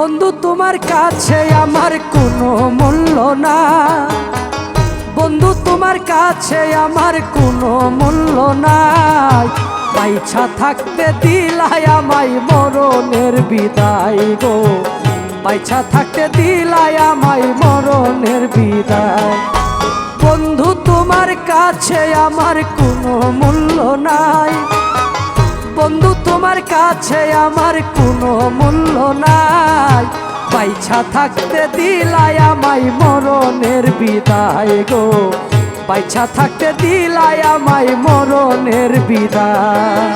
বন্ধু, তোমার কাছে আমার কোনো মূল্য না। বন্ধু, তোমার কাছে আমার কোনো মূল্য নাই। পাইছা থাকতে দিলাই আমায় মরণের বিদায় গো। পাইছা থাকতে দিলাই আমায় মরণের বিদায়। বন্ধু, তোমার কাছে আমার কোনো মূল্য নাই। বন্ধু, তোমার কাছে আমার কোনো মূল্য নাই। পাইছা থাকতে দিলাই আমায় মরণের বিদায় গো। পাইছা থাকতে দিলাই আমায় মরণের বিদায়।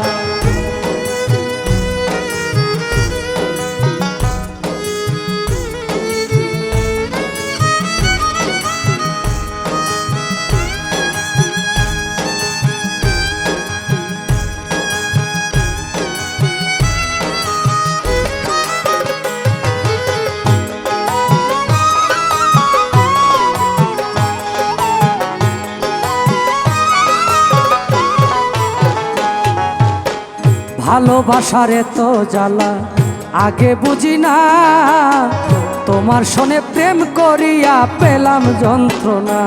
ভালোবাসার এত জ্বালা। আগে বুঝি না, তোমার শোনে প্রেম করিয়া পেলাম যন্ত্রণা।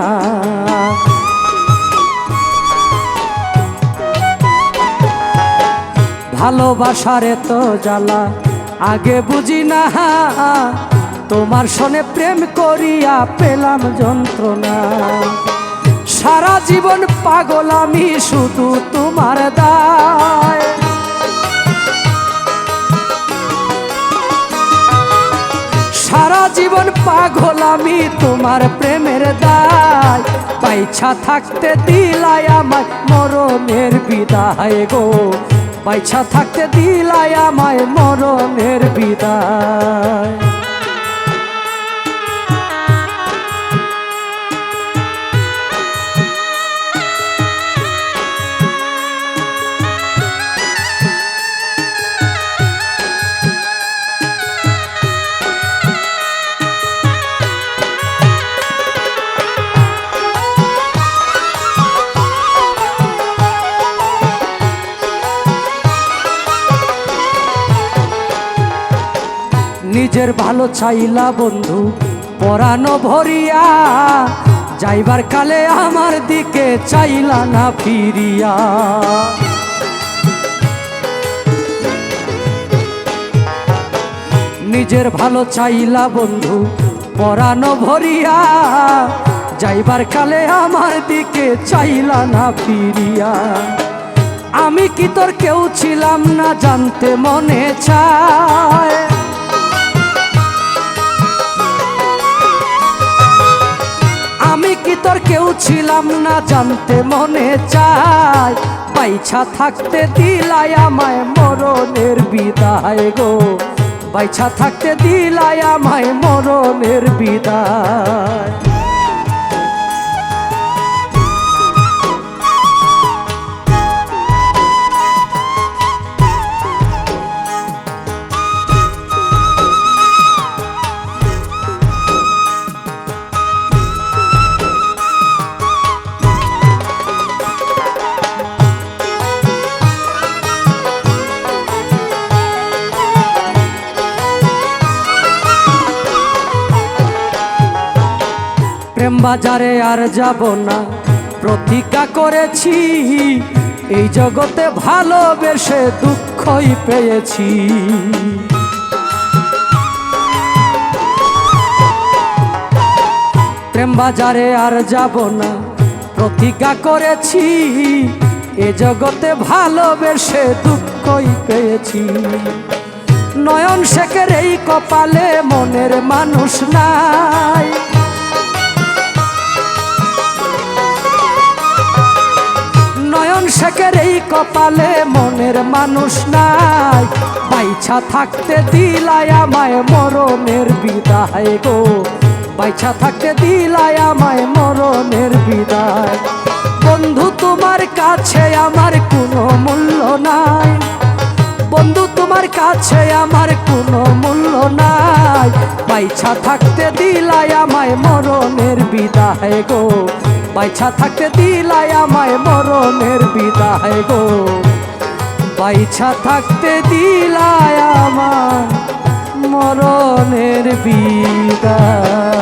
ভালোবাসার এত জ্বালা, আগে বুঝি না, তোমার শোনে প্রেম করিয়া পেলাম যন্ত্রণা। সারা জীবন পাগল আমি, শুধু তোমার দায়। জীবন পাগল আমি, তোমার প্রেমের দায়। পাইছা থাকতে দিলাই আমায় মরণের বিদায় গো। পাইছা থাকতে দিলাই আমায় মরণের বিদায়। নিজের ভালো চাইলা বন্ধু, পরানো ভরিয়া, যাইবার কালে আমার দিকে চাইলা না ফিরিয়া। নিজের ভালো চাইলা বন্ধু, পরানো ভরিয়া, যাইবার কালে আমার দিকে চাইলা না ফিরিয়া। আমি কি তোর কেউ ছিলাম না জানতে মনে চায়? না জানতে মনে চায়, পাইছা থাকতে দিলাই আমায় মরণের বিদায় গো। পাইছা থাকতে দিলাই আমায় মরণের বিদায়। বাজারে আর যাব না। প্রতিজ্ঞা করেছি, এই জগতে ভালোবেসে দুঃখই পেয়েছি। প্রেম বাজারে আর যাব না, প্রতিজ্ঞা করেছি, এ জগতে ভালোবেসে দুঃখই পেয়েছি। নয়ন শেখের এই কপালে মনের মানুষ নাই। নয়ন এই কপালে মনের মানুষ নাই। বাইছা থাকতে দিলাই আমায় মরণের বিদায় গো। বাইছা থাকতে দিলাই আমায় মরণের বিদায়। বন্ধু, তোমার কাছে আমার কোনো মূল্য নাই। বন্ধু, তোমার কাছে আমার কোনো মূল্য নাই। বাইছা থাকতে দিলাই আমায় মরণের বিদায় গো। বাইছা থাকতে দিলাই আমায় মরণের বিদায় গো। বাইছা থাকতে দিলাই আমায় মরণের বিদায়।